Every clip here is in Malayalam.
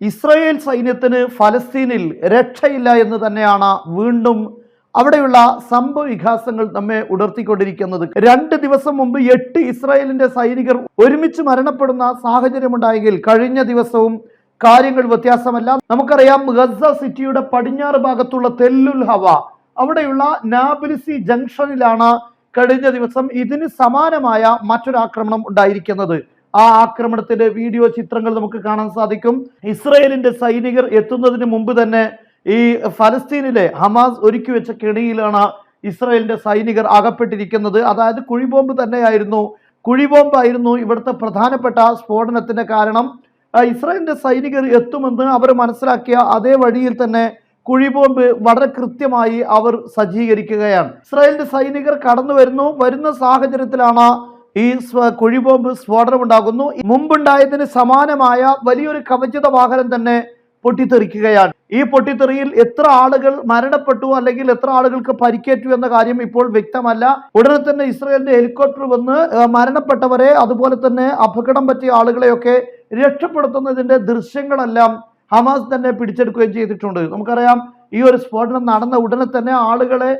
ഇസ്രായേൽ സൈന്യത്തിന് ഫലസ്തീനിൽ രക്ഷയില്ല എന്ന് തന്നെയാണ് വീണ്ടും അവിടെയുള്ള സംഭവ വികാസങ്ങൾ നമ്മെ ഉണർത്തിക്കൊണ്ടിരിക്കുന്നത്. രണ്ട് ദിവസം മുമ്പ് എട്ട് ഇസ്രായേലിന്റെ സൈനികർ ഒരുമിച്ച് മരണപ്പെടുന്ന സാഹചര്യമുണ്ടായെങ്കിൽ കഴിഞ്ഞ ദിവസവും കാര്യങ്ങൾ വ്യത്യാസമല്ല. നമുക്കറിയാം ഗസ സിറ്റിയുടെ പടിഞ്ഞാറ് ഭാഗത്തുള്ള തെല്ലുൽ ഹവ അവിടെയുള്ള നാബിലിസി ജംഗ്ഷനിലാണ് കഴിഞ്ഞ ദിവസം ഇതിന് സമാനമായ മറ്റൊരാക്രമണം ഉണ്ടായിരിക്കുന്നത്. ആ ആക്രമണത്തിന്റെ വീഡിയോ ചിത്രങ്ങൾ നമുക്ക് കാണാൻ സാധിക്കും. ഇസ്രയേലിന്റെ സൈനികർ എത്തുന്നതിന് മുമ്പ് തന്നെ ഈ ഫലസ്തീനിലെ ഹമാസ് ഒരുക്കി വെച്ച കെണിയിലാണ് ഇസ്രയേലിന്റെ സൈനികർ അകപ്പെട്ടിരിക്കുന്നത്. അതായത് കുഴിബോംബ് തന്നെയായിരുന്നു. കുഴിബോംബായിരുന്നു ഇവിടുത്തെ പ്രധാനപ്പെട്ട സ്ഫോടനത്തിന്റെ കാരണം. ഇസ്രായേലിന്റെ സൈനികർ എത്തുമെന്ന് അവർ മനസ്സിലാക്കിയ അതേ വഴിയിൽ തന്നെ കുഴിബോംബ് വളരെ കൃത്യമായി അവർ സജ്ജീകരിക്കുകയാണ്. ഇസ്രായേലിന്റെ സൈനികർ കടന്നു വരുന്നു വരുന്ന സാഹചര്യത്തിലാണ് ഈ കുഴിബോംബ് സ്ഫോടനം ഉണ്ടാകുന്നു മുമ്പുണ്ടായതിന് സമാനമായ വലിയൊരു കവചിത വാഹനം തന്നെ പൊട്ടിത്തെറിക്കുകയാണ്. ഈ പൊട്ടിത്തെറിയിൽ എത്ര ആളുകൾ മരണപ്പെട്ടു അല്ലെങ്കിൽ എത്ര ആളുകൾക്ക് പരിക്കേറ്റു എന്ന കാര്യം ഇപ്പോൾ വ്യക്തമല്ല. ഉടനെ തന്നെ ഇസ്രയേലിന്റെ ഹെലികോപ്റ്റർ വന്ന് മരണപ്പെട്ടവരെ അതുപോലെ തന്നെ അപകടം പറ്റിയ ആളുകളെയൊക്കെ രക്ഷപ്പെടുത്തുന്നതിന്റെ ദൃശ്യങ്ങളെല്ലാം ഹമാസ് തന്നെ പിടിച്ചെടുക്കുകയും ചെയ്തിട്ടുണ്ട്. നമുക്കറിയാം ഈ ഒരു സ്ഫോടനം നടന്ന ഉടനെ തന്നെ ആളുകളെ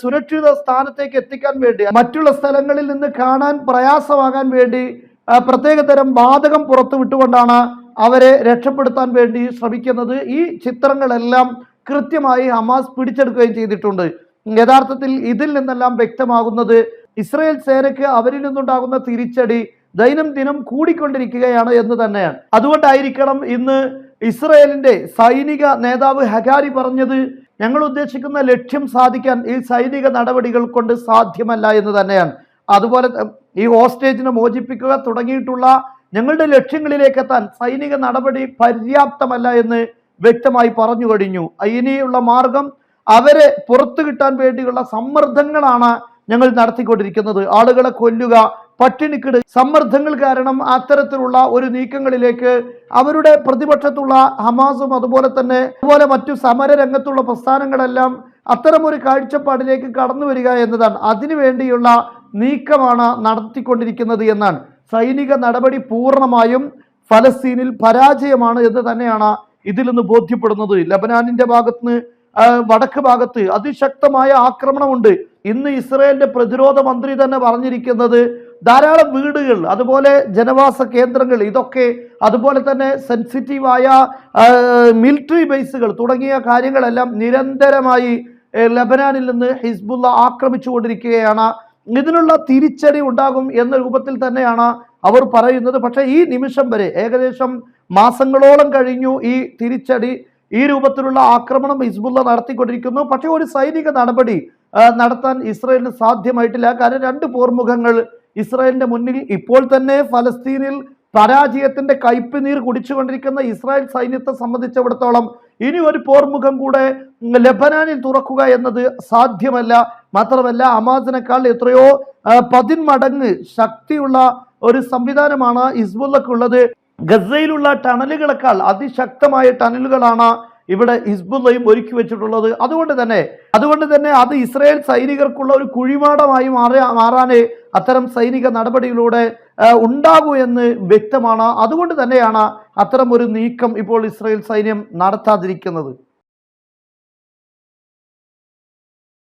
സുരക്ഷിത സ്ഥാനത്തേക്ക് എത്തിക്കാൻ വേണ്ടി മറ്റുള്ള സ്ഥലങ്ങളിൽ നിന്ന് കാണാൻ പ്രയാസമാകാൻ വേണ്ടി പ്രത്യേക തരം വാതകം പുറത്തു വിട്ടുകൊണ്ടാണ് അവരെ രക്ഷപ്പെടുത്താൻ വേണ്ടി ശ്രമിക്കുന്നത്. ഈ ചിത്രങ്ങളെല്ലാം കൃത്യമായി ഹമാസ് പിടിച്ചെടുക്കുകയും ചെയ്തിട്ടുണ്ട്. യഥാർത്ഥത്തിൽ ഇതിൽ നിന്നെല്ലാം വ്യക്തമാകുന്നത് ഇസ്രയേൽ സേനയ്ക്ക് അവരിൽ നിന്നുണ്ടാകുന്ന തിരിച്ചടി ദൈനംദിനം കൂടിക്കൊണ്ടിരിക്കുകയാണ് എന്ന് തന്നെയാണ്. അതുകൊണ്ടായിരിക്കണം ഇന്ന് ഇസ്രയേലിന്റെ സൈനിക നേതാവ് ഹഗാരി പറഞ്ഞത് ഞങ്ങൾ ഉദ്ദേശിക്കുന്ന ലക്ഷ്യം സാധിക്കാൻ ഈ സൈനിക നടപടികൾ കൊണ്ട് സാധ്യമല്ല എന്ന് തന്നെയാണ്. അതുപോലെ ഈ ഹോസ്റ്റേജിനെ മോചിപ്പിക്കുക തുടങ്ങിയിട്ടുള്ള ഞങ്ങളുടെ ലക്ഷ്യങ്ങളിലേക്ക് എത്താൻ സൈനിക നടപടി പര്യാപ്തമല്ല എന്ന് വ്യക്തമായി പറഞ്ഞു കഴിഞ്ഞു. ഇനിയുള്ള മാർഗം അവരെ പുറത്തു കിട്ടാൻ വേണ്ടിയുള്ള സമ്മർദ്ദങ്ങളാണ് ഞങ്ങൾ നടത്തിക്കൊണ്ടിരിക്കുന്നത്. ആളുകളെ കൊല്ലുക പട്ടിണിക്കിട്. സമ്മർദ്ദങ്ങൾ കാരണം അത്തരത്തിലുള്ള ഒരു നീക്കങ്ങളിലേക്ക് അവരുടെ പ്രതിപക്ഷത്തുള്ള ഹമാസും അതുപോലെ തന്നെ അതുപോലെ മറ്റു സമര രംഗത്തുള്ള പ്രസ്ഥാനങ്ങളെല്ലാം അത്തരമൊരു കാഴ്ചപ്പാടിലേക്ക് കടന്നു വരിക എന്നതാണ്. അതിനുവേണ്ടിയുള്ള നീക്കമാണ് നടത്തിക്കൊണ്ടിരിക്കുന്നത് എന്നാണ്. സൈനിക നടപടി പൂർണമായും ഫലസ്തീനിൽ പരാജയമാണ് എന്ന് തന്നെയാണ് ഇതിൽ നിന്ന് ബോധ്യപ്പെടുന്നത്. ലബനാനിന്റെ ഭാഗത്ത് വടക്ക് ഭാഗത്ത് അതിശക്തമായ ആക്രമണമുണ്ട്. ഇന്ന് ഇസ്രയേലിന്റെ പ്രതിരോധ മന്ത്രി തന്നെ പറഞ്ഞിരിക്കുന്നത് ധാരാളം വീടുകൾ അതുപോലെ ജനവാസ കേന്ദ്രങ്ങൾ ഇതൊക്കെ അതുപോലെ തന്നെ സെൻസിറ്റീവായ മിലിറ്ററി ബേസുകൾ തുടങ്ങിയ കാര്യങ്ങളെല്ലാം നിരന്തരമായി ലബനാനിൽ നിന്ന് ഹിസ്ബുള്ള ആക്രമിച്ചുകൊണ്ടിരിക്കുകയാണ്. ഇതിനുള്ള തിരിച്ചടി ഉണ്ടാകും എന്ന രൂപത്തിൽ തന്നെയാണ് അവർ പറയുന്നത്. പക്ഷേ ഈ നിമിഷം വരെ ഏകദേശം മാസങ്ങളോളം കഴിഞ്ഞു ഈ തിരിച്ചടി ഈ രൂപത്തിലുള്ള ആക്രമണം ഹിസ്ബുള്ള നടത്തിക്കൊണ്ടിരിക്കുന്നു. പക്ഷേ ഒരു സൈനിക നടപടി നടത്താൻ ഇസ്രയേലിന് സാധ്യമായിട്ടില്ല. കാരണം രണ്ട് പോർമുഖങ്ങൾ ഇസ്രായേലിന്റെ മുന്നിൽ ഇപ്പോൾ തന്നെ ഫലസ്തീനിൽ പരാജയത്തിന്റെ കയ്പ് നീർ കുടിച്ചുകൊണ്ടിരിക്കുന്ന ഇസ്രായേൽ സൈന്യത്തെ സംബന്ധിച്ചിടത്തോളം ഇനി ഒരു പോർമുഖം കൂടെ ലബനാനിൽ തുറക്കുക എന്നത് സാധ്യമല്ല. മാത്രമല്ല അമാസിനേക്കാൾ എത്രയോ പതിന്മടങ്ങ് ശക്തിയുള്ള ഒരു സംവിധാനമാണ് ഹിസ്ബുള്ളക്കുള്ളത്. ഗസയിലുള്ള ടണലുകളെക്കാൾ അതിശക്തമായ ടണലുകളാണ് ഇവിടെ ഹിസ്ബുള്ളയും ഒരുക്കി വെച്ചിട്ടുള്ളത് അതുകൊണ്ട് തന്നെ അതുകൊണ്ട് തന്നെ അത് ഇസ്രായേൽ സൈനികർക്കുള്ള ഒരു കുഴിമാടമായി മാറി മാറാനേ അത്തരം സൈനിക നടപടിയിലൂടെ ഉണ്ടാകൂ എന്ന് വ്യക്തമാണ്. അതുകൊണ്ട് തന്നെയാണ് അത്തരം ഒരു നീക്കം ഇപ്പോൾ ഇസ്രായേൽ സൈന്യം നടത്താതിരിക്കുന്നത്.